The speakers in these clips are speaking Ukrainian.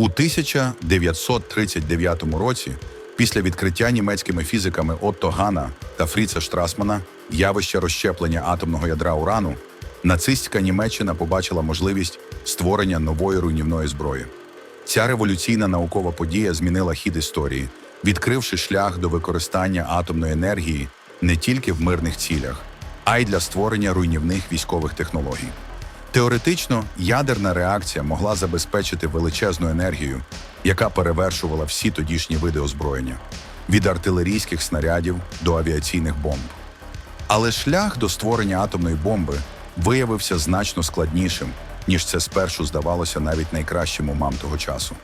У 1939 році, після відкриття німецькими фізиками Отто Гана та Фріца Штрасмана явища розщеплення атомного ядра урану, нацистська Німеччина побачила можливість створення нової руйнівної зброї. Ця революційна наукова подія змінила хід історії, відкривши шлях до використання атомної енергії не тільки в мирних цілях, а й для створення руйнівних військових технологій. Теоретично, ядерна реакція могла забезпечити величезну енергію, яка перевершувала всі тодішні види озброєння від артилерійських снарядів до авіаційних бомб. Але шлях до створення атомної бомби виявився значно складнішим, ніж це спершу здавалося навіть найкращим умам того часу.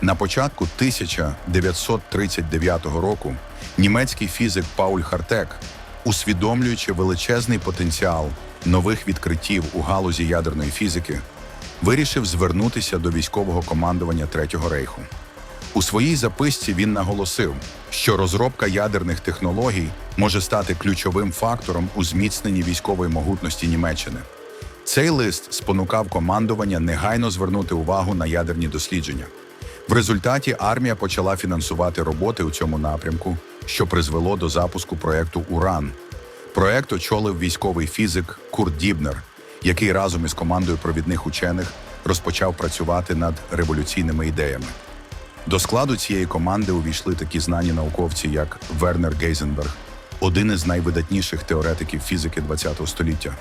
На початку 1939 року німецький фізик Пауль Хартек, усвідомлюючи величезний потенціал нових відкриттів у галузі ядерної фізики, вирішив звернутися до військового командування Третього рейху. У своїй записці він наголосив, що розробка ядерних технологій може стати ключовим фактором у зміцненні військової могутності Німеччини. Цей лист спонукав командування негайно звернути увагу на ядерні дослідження. В результаті армія почала фінансувати роботи у цьому напрямку, що призвело до запуску проекту Уран. Проект очолив військовий фізик Курт Дібнер, який разом із командою провідних учених розпочав працювати над революційними ідеями. До складу цієї команди увійшли такі знані науковці, як Вернер Гейзенберг, один із найвидатніших теоретиків фізики ХХ століття,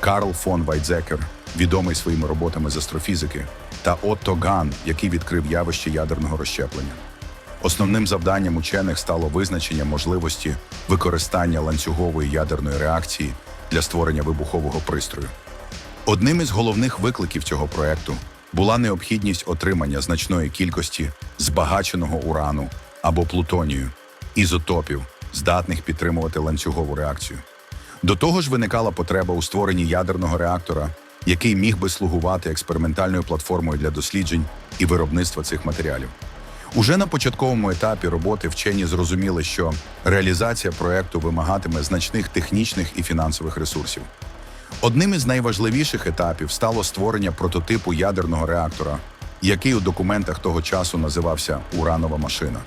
Карл фон Вайдзекер, відомий своїми роботами з астрофізики, та Отто Ган, який відкрив явище ядерного розщеплення. Основним завданням учених стало визначення можливості використання ланцюгової ядерної реакції для створення вибухового пристрою. Одним із головних викликів цього проекту була необхідність отримання значної кількості збагаченого урану або плутонію, ізотопів, здатних підтримувати ланцюгову реакцію. До того ж, виникала потреба у створенні ядерного реактора, який міг би слугувати експериментальною платформою для досліджень і виробництва цих матеріалів. Уже на початковому етапі роботи вчені зрозуміли, що реалізація проекту вимагатиме значних технічних і фінансових ресурсів. Одним із найважливіших етапів стало створення прототипу ядерного реактора, який у документах того часу називався уранова машина.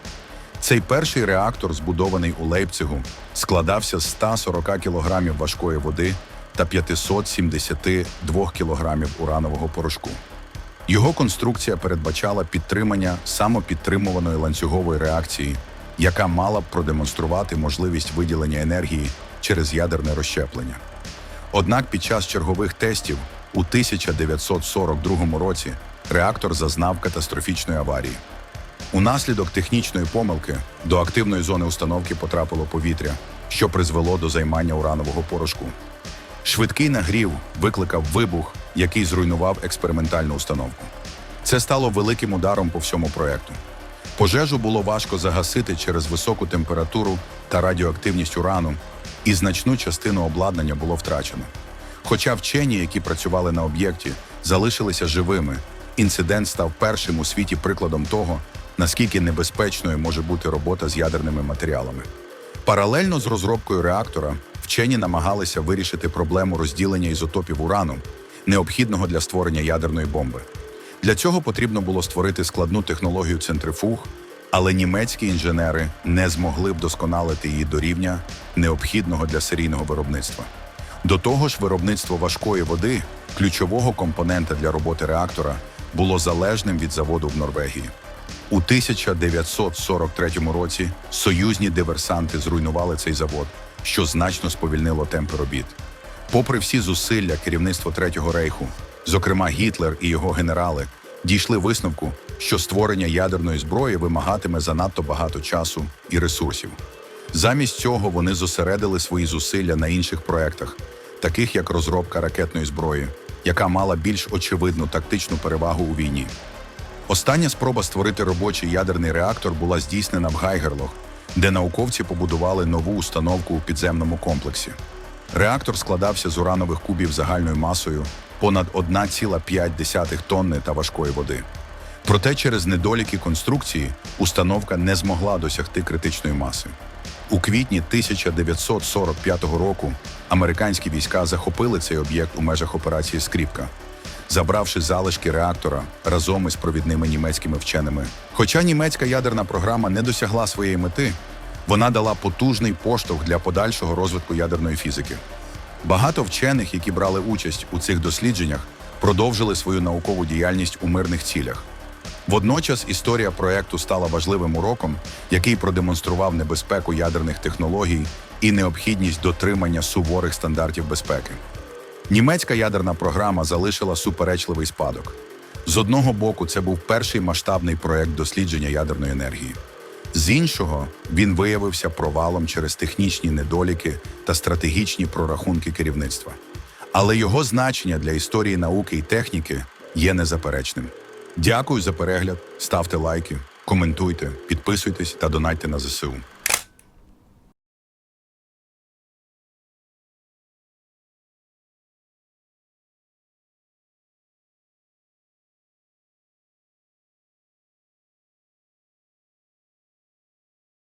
Цей перший реактор, збудований у Лейпцигу, складався з 140 кг важкої води та 572 кг уранового порошку. Його конструкція передбачала підтримання самопідтримуваної ланцюгової реакції, яка мала б продемонструвати можливість виділення енергії через ядерне розщеплення. Однак під час чергових тестів у 1942 році реактор зазнав катастрофічної аварії. Унаслідок технічної помилки до активної зони установки потрапило повітря, що призвело до займання уранового порошку. Швидкий нагрів викликав вибух, який зруйнував експериментальну установку. Це стало великим ударом по всьому проекту. Пожежу було важко загасити через високу температуру та радіоактивність урану, і значну частину обладнання було втрачено. Хоча вчені, які працювали на об'єкті, залишилися живими, інцидент став першим у світі прикладом того, наскільки небезпечною може бути робота з ядерними матеріалами. Паралельно з розробкою реактора вчені намагалися вирішити проблему розділення ізотопів урану, необхідного для створення ядерної бомби. Для цього потрібно було створити складну технологію центрифуг, але німецькі інженери не змогли б досконалити її до рівня, необхідного для серійного виробництва. До того ж, виробництво важкої води, ключового компонента для роботи реактора, було залежним від заводу в Норвегії. У 1943 році союзні диверсанти зруйнували цей завод, що значно сповільнило темпи робіт. Попри всі зусилля керівництва Третього рейху, зокрема Гітлер і його генерали, дійшли висновку, що створення ядерної зброї вимагатиме занадто багато часу і ресурсів. Замість цього вони зосередили свої зусилля на інших проектах, таких як розробка ракетної зброї, яка мала більш очевидну тактичну перевагу у війні. Остання спроба створити робочий ядерний реактор була здійснена в Гайгерлох, де науковці побудували нову установку у підземному комплексі. Реактор складався з уранових кубів загальною масою понад 1,5 тонни та важкої води. Проте через недоліки конструкції установка не змогла досягти критичної маси. У квітні 1945 року американські війська захопили цей об'єкт у межах операції Скріпка. забравши залишки реактора разом із провідними німецькими вченими. Хоча німецька ядерна програма не досягла своєї мети, вона дала потужний поштовх для подальшого розвитку ядерної фізики. Багато вчених, які брали участь у цих дослідженнях, продовжили свою наукову діяльність у мирних цілях. Водночас історія проекту стала важливим уроком, який продемонстрував небезпеку ядерних технологій і необхідність дотримання суворих стандартів безпеки. Німецька ядерна програма залишила суперечливий спадок. З одного боку, це був перший масштабний проект дослідження ядерної енергії. З іншого, він виявився провалом через технічні недоліки та стратегічні прорахунки керівництва. Але його значення для історії науки і техніки є незаперечним. Дякую за перегляд, ставте лайки, коментуйте, підписуйтесь та донайте на ЗСУ.